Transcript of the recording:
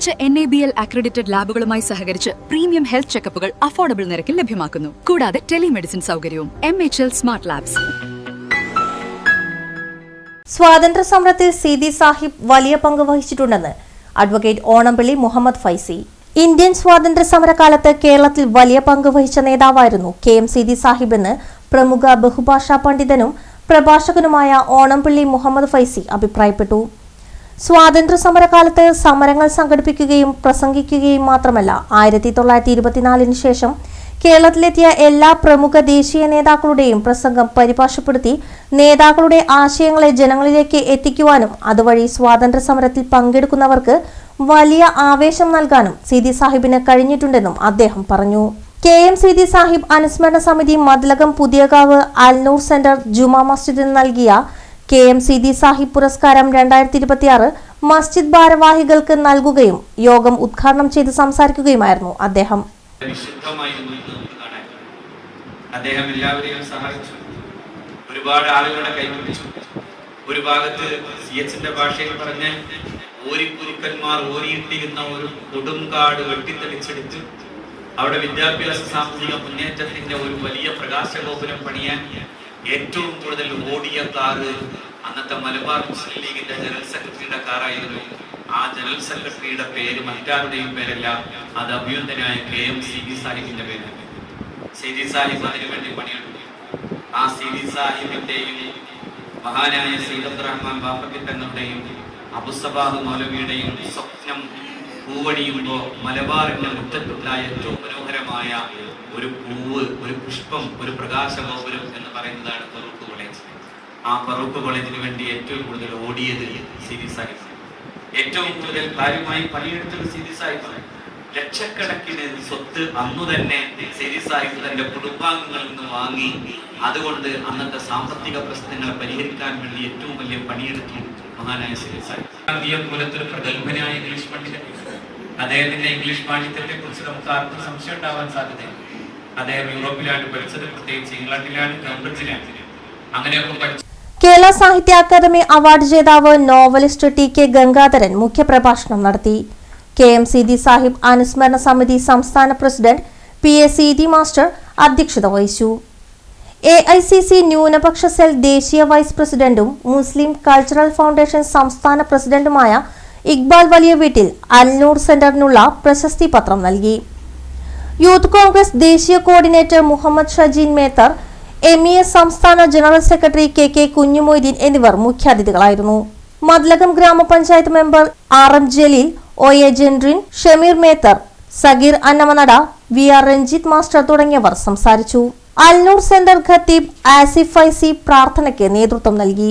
മികച്ച N A B L accredited ലാബുകളുമായി സഹകരിച്ച് premium health ചെക്കപ്പുകൾ affordable നിരക്കിൽ ലഭ്യമാക്കുന്നു. കൂടാതെ ടെലിമെഡിസിൻ സൗകര്യവും M H L smart labs സ്വാതന്ത്ര്യ സമരത്തിൽ സീതി സാഹിബ് വലിയ പങ്ക് വഹിച്ചിട്ടുണ്ടെന്ന് അഡ്വക്കേറ്റ് ഓണംപിള്ളി മുഹമ്മദ് ഫൈസി. ഇന്ത്യൻ സ്വാതന്ത്ര്യ സമരകാലത്ത് കേരളത്തിൽ വലിയ പങ്ക് വഹിച്ച നേതാവായിരുന്നു കെ എം സീതി സാഹിബ് എന്ന് പ്രമുഖ ബഹുഭാഷാ പണ്ഡിതനും പ്രഭാഷകനുമായ ഓണംപിള്ളി മുഹമ്മദ് ഫൈസി അഭിപ്രായപ്പെട്ടു. സ്വാതന്ത്ര്യ സമരകാലത്ത് സമരങ്ങൾ സംഘടിപ്പിക്കുകയും പ്രസംഗിക്കുകയും മാത്രമല്ല ആയിരത്തി തൊള്ളായിരത്തി ഇരുപത്തിനാലിന് ശേഷം കേരളത്തിലെത്തിയ എല്ലാ പ്രമുഖ ദേശീയ നേതാക്കളുടെയും പ്രസംഗം പരിഭാഷപ്പെടുത്തി നേതാക്കളുടെ ആശയങ്ങളെ ജനങ്ങളിലേക്ക് എത്തിക്കുവാനും അതുവഴി സ്വാതന്ത്ര്യ സമരത്തിൽ പങ്കെടുക്കുന്നവർക്ക് വലിയ ആവേശം നൽകാനും സീതി സാഹിബിന് കഴിഞ്ഞിട്ടുണ്ടെന്നും അദ്ദേഹം പറഞ്ഞു. കെ എം സീതി സാഹിബ് അനുസ്മരണ സമിതി മതിലകം പുതിയകാവ് അൽനൂർ സെന്റർ ജുമാ മസ്ജിദിന് നൽകിയ കെ എം സീതി സാഹിബ് പുരസ്കാരം രണ്ടായിരത്തി ഇരുപത്തിയാറ് മസ്ജിദ് ഭാരവാഹികൾക്ക് നൽകുകയും യോഗം ഉദ്ഘാടനം ചെയ്ത് സംസാരിക്കുകയുമായിരുന്നു അദ്ദേഹം. അദ്ദേഹം എല്ലാവരെയും സഹായിച്ചു. ഒരുപാട് ആളുകളുടെ കൈപിടിച്ചു ഒരു ഭാഗത്ത് സി എച്ചിന്റെ ഭാഷയിൽ പറഞ്ഞ ഓരിക്കുരുക്കന്മാർ ഓരിയിട്ടിരുന്ന ഒരു കൊടുങ്കാട് വെട്ടിത്തെളിച്ചെടുത്ത് അവിടെ വിദ്യാഭ്യാസ സാമൂഹിക മുന്നേറ്റത്തിന്റെ ഒരു വലിയ പ്രകാശഗോപുരം പണിയാൻ ഏറ്റവും കൂടുതൽ ഓടിയ കാറ് അന്നത്തെ മലബാർ മുസ്ലിം ലീഗിന്റെ ജനറൽ സെക്രട്ടറിയുടെ കാറായിരുന്നു. ആ ജനറൽ സെക്രട്ടറിയുടെ പേര് മറ്റാരുടെയും പേരല്ല അത് അഭ്യന്തനായ കെ എം സി ഡി സാഹിബിന്റെ പേരാണ്. സി ഡി സാഹിബ് അതിനു വേണ്ടി പണിയെടുത്തു. ആ സി ഡി സാഹിബിന്റെയും മഹാനായ സീദത്ത് റഹ്മാൻ ബാപ്പക്കി തങ്ങളുടെയും അബുസബാദ് മൗലവിയുടെയും സ്വപ്നം പൂവണിയുമ്പോ മലബാറിന്റെ മുറ്റത്തുണ്ടായ ഏറ്റവും മനോഹരമായ ഒരു പൂവ് ഒരു പുഷ്പം ഒരു പ്രകാശഗോപുരം എന്ന് പറയുന്നതാണ് ഫറൂഖ് കോളേജ്. ആ ഫറൂഖ് കോളേജിന് വേണ്ടി ഏറ്റവും കൂടുതൽ ഓടിയത് സിരി സാഹിബ് ഏറ്റവും കൂടുതൽ കാര്യമായി പണിയെടുത്തത് സിരി സാഹിബ് ലക്ഷക്കണക്കിന് സ്വത്ത് അന്നു തന്നെ സിരി സാഹിബ് തന്റെ കുടുംബാംഗങ്ങളിൽ നിന്ന് വാങ്ങി അതുകൊണ്ട് അന്നത്തെ സാമ്പത്തിക പ്രശ്നങ്ങളെ പരിഹരിക്കാൻ വേണ്ടി ഏറ്റവും വലിയ പണിയെടുത്തു. മഹാനായ സിരി സാഹിബ് ഒരു പ്രഗത്ഭനായ ഇംഗ്ലീഷ് പണ്ഡിതൻ. അദ്ദേഹത്തിന്റെ ഇംഗ്ലീഷ് പാണ്ഡിത്യത്തെ കുറിച്ച് നമുക്ക് ആർക്കും സംശയം ഉണ്ടാവാൻ സാധ്യതയില്ല. അദ്ദേഹം യൂറോപ്പിലാണ് പഠിച്ചത് പ്രത്യേകിച്ച് ഇംഗ്ലണ്ടിലാണ് കേംബ്രിഡ്ജിലാണ്. അങ്ങനെയൊക്കെ പഠിച്ചു കേരള സാഹിത്യ അക്കാദമി അവാർഡ് ജേതാവ് നോവലിസ്റ്റ് ടി കെ ഗംഗാധരൻ മുഖ്യപ്രഭാഷണം നടത്തി. കെ എം സീതി സാഹിബ് അനുസ്മരണ സമിതി സംസ്ഥാന president P A Seethi master അധ്യക്ഷത വഹിച്ചു. എ ഐ സി സി ന്യൂനപക്ഷ സെൽ ദേശീയ വൈസ് പ്രസിഡന്റും മുസ്ലിം കൾച്ചറൽ ഫൗണ്ടേഷൻ സംസ്ഥാന പ്രസിഡന്റുമായ ഇക്ബാൽ വലിയ വീട്ടിൽ അൽനൂർ സെന്ററിനുള്ള പ്രശസ്തി പത്രം നൽകി. യൂത്ത് കോൺഗ്രസ് ദേശീയ coordinator Muhammad Shajeen Methar M E S സംസ്ഥാന general secretary K K Kunjumoideen എന്നിവർ മുഖ്യാതിഥികളായിരുന്നു. മദ്ലകം ഗ്രാമപഞ്ചായത്ത് member R M Jaleel O A Jendrin Shameer Methar Sageer Annamanada V R Ranjith master തുടങ്ങിയവർ സംസാരിച്ചു. അൽനൂർ സെന്റർ ഖത്തീബ് ആസിഫ് ഐസി പ്രാർത്ഥനയ്ക്ക് നേതൃത്വം നൽകി.